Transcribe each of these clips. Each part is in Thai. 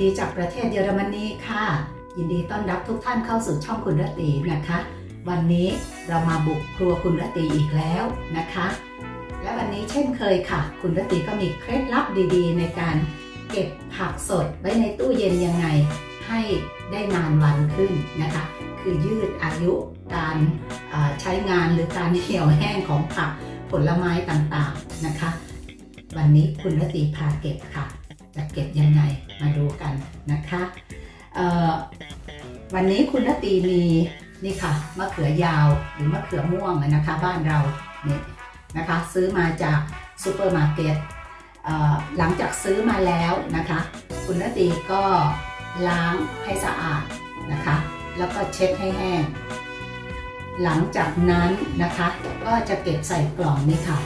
ดีจากประเทศเยอรมนีค่ะ ยินดีต้อนรับทุกท่านเข้าสู่ช่องคุณรตีนะคะ วันนี้เรามาบุกครัวคุณรตีอีกแล้วนะคะ และวันนี้เช่นเคยค่ะ คุณรตีก็มีเคล็ดลับดีๆ ในการเก็บผักสดไว้ในตู้เย็นยังไง ให้ได้นานวันขึ้นนะคะ คือยืดอายุการใช้งานหรือการเหี่ยวแห้งของผักผลไม้ต่างๆนะคะ วันนี้คุณรตีพาเก็บค่ะ จะเก็บยังไง วันนี้คุณรตรีมีนี่ค่ะมะเขือยาวหรือมะเขือม่วงนะคะ บ้านเราเนี่ยนะคะ ซื้อมาจากซูเปอร์มาร์เก็ตหลังจากซื้อมาแล้วนะคะ คุณรตรีก็ล้างให้สะอาดนะคะ แล้วก็เช็ดให้แห้ง หลังจากนั้นนะคะ ก็จะเก็บใส่กล่องนี่ค่ะ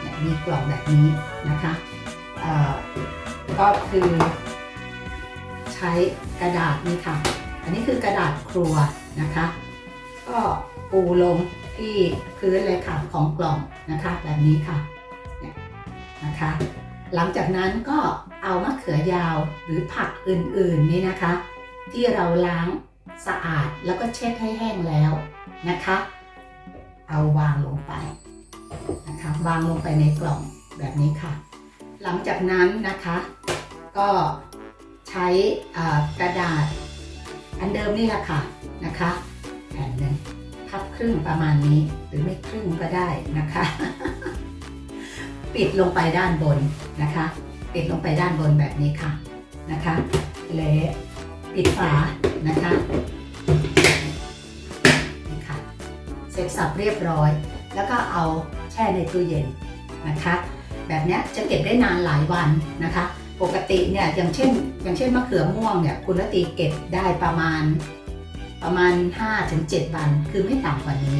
เนี่ยมีกล่องแบบนี้นะคะก็คือใช้กระดาษนี่ค่ะ อันนี้คือกระดาษครัวนะคะ ก็ปูลงที่พื้นเลยค่ะของกล่องนะคะแบบนี้ค่ะเนี่ยนะคะ หลังจากนั้นก็เอามะเขือยาวหรือผักอื่นๆนี่นะคะ ที่เราล้างสะอาดแล้วก็เช็ดให้แห้งแล้วนะคะ เอาวางลงไปนะคะวางลงไปในกล่องแบบนี้ค่ะ หลังจากนั้นนะคะ ก็ใช้กระดาษ อันเดิมนี่แหละค่ะนะคะแผ่นหนึ่งพับครึ่งประมาณนี้หรือไม่ครึ่งก็ได้นะคะ ปิดลงไปด้านบนนะคะ ปิดลงไปด้านบนแบบนี้ค่ะนะคะและปิดฝานะคะนี่ค่ะเสร็จสับเรียบร้อย แล้วก็เอาแช่ในตู้เย็นนะคะ แบบนี้จะเก็บได้นานหลายวันนะคะ ปกติเนี่ยอย่างเช่น อย่างเช่นมะเขือม่วงเนี่ยคุณรตีเก็บได้ประมาณประมาณ 5-7 วัน คือไม่ต่ำกว่านี้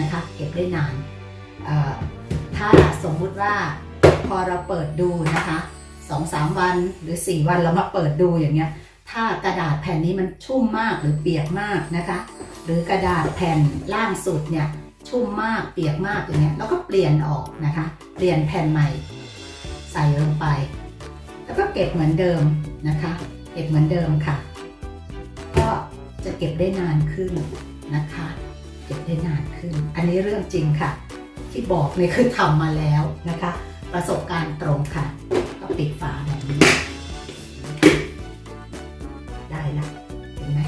นะคะ เก็บได้นาน ถ้าสมมุติว่าพอเราเปิดดูนะคะ2-3วันหรือ4วันเรามาเปิดดูอย่างเงี้ย ถ้ากระดาษแผ่นนี้มันชุ่มมากหรือเปียกมากนะคะ หรือกระดาษแผ่นล่างสุดเนี่ยชุ่มมากเปียกมากอย่างเงี้ยแล้วก็เปลี่ยนออกนะคะ เปลี่ยนแผ่นใหม่ ใส่ลงไป แล้วก็เก็บเหมือนเดิมนะคะ เก็บเหมือนเดิมค่ะ ก็จะเก็บได้นานขึ้นนะคะ เก็บได้นานขึ้น อันนี้เรื่องจริงค่ะ ที่บอกเนี่ยคือทำมาแล้วนะคะ ประสบการณ์ตรงค่ะ ก็ปิดฝาแบบนี้ ได้ละเห็นไหม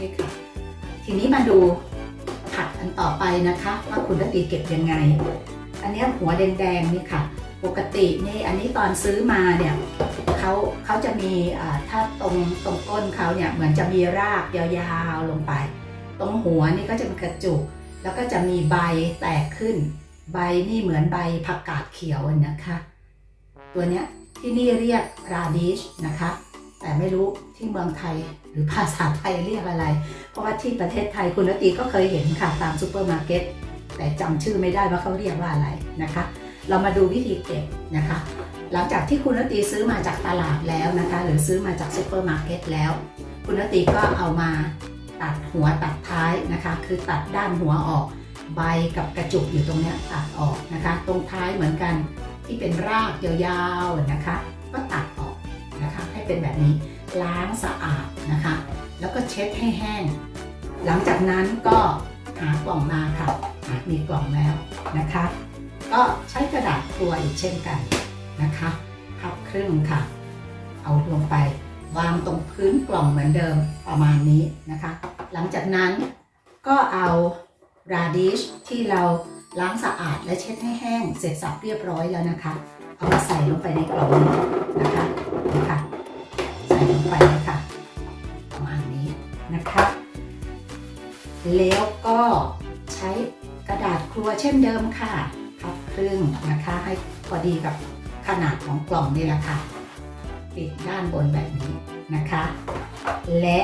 นี่ค่ะ ทีนี้มาดูผักอันต่อไปนะคะ ว่าคุณรตีเก็บยังไง อันนี้หัวแดงๆนี่ค่ะ ปกตินี่อันนี้ตอนซื้อมาเนี่ยเขาเขาจะมีถ้าตรงตรงก้นเขาเนี่ยเหมือนจะมีรากยาวๆลงไป ตรงหัวนี่ก็จะเป็นกระจุก แล้วก็จะมีใบแตกขึ้น ใบนี่เหมือนใบผักกาดเขียวนะคะ ตัวเนี้ยที่นี่เรียกราดิชนะคะ แต่ไม่รู้ที่เมืองไทยหรือภาษาไทยเรียกอะไร เพราะว่าที่ประเทศไทยคุณนตีก็เคยเห็นค่ะตามซูเปอร์มาร์เก็ตแต่จำชื่อไม่ได้ว่าเขาเรียกว่าอะไรนะคะ เรามาดูวิธีเก็บนะคะ หลังจากที่คุณนตีซื้อมาจากตลาดแล้วนะคะ หรือซื้อมาจากซูเปอร์มาร์เก็ตแล้ว คุณนตีก็เอามาตัดหัวตัดท้ายนะคะ คือตัดด้านหัวออก ใบกับกระจุกอยู่ตรงนี้ตัดออกนะคะ ตรงท้ายเหมือนกันที่เป็นรากยาวๆนะคะ ก็ตัดออกนะคะ ให้เป็นแบบนี้ล้างสะอาดนะคะ แล้วก็เช็ดให้แห้ง หลังจากนั้นก็หากล่องมาค่ะมีกล่องแล้วนะคะ ก็ใช้กระดาษครัวอีกเช่นกันนะคะพับครึ่งค่ะ เอาลงไปวางตรงพื้นกล่องเหมือนเดิมประมาณนี้นะคะ หลังจากนั้นก็เอาราดิชที่เราล้างสะอาดและเช็ดให้แห้งเสร็จสับเรียบร้อยแล้วนะคะ เอามาใส่ลงไปในกล่องนี้นะคะนี่ค่ะ ใส่ลงไปเลยค่ะ ประมาณนี้นะคะ แล้วก็ใช้กระดาษครัวเช่นเดิมค่ะ นะคะ ให้พอดีกับขนาดของกล่องนี่แหละค่ะ ปิดด้านบนแบบนี้นะคะ และ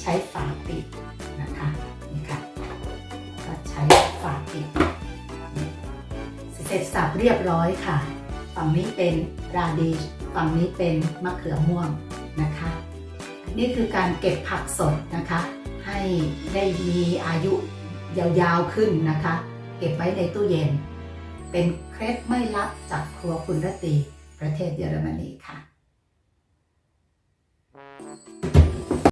ใช้ฝาปิดนะคะนี่ค่ะก็ใช้ฝาปิดนี่เสร็จสับเรียบร้อยค่ะฝั่งนี้เป็นราดิชฝั่งนี้เป็นมะเขือม่วงนะคะ นี่คือการเก็บผักสดนะคะ ให้ได้มีอายุยาวๆขึ้นนะคะ เก็บไว้ในตู้เย็น เป็นเคล็ดไม่ลับจากครัวคุณรตีประเทศเยอรมนีค่ะ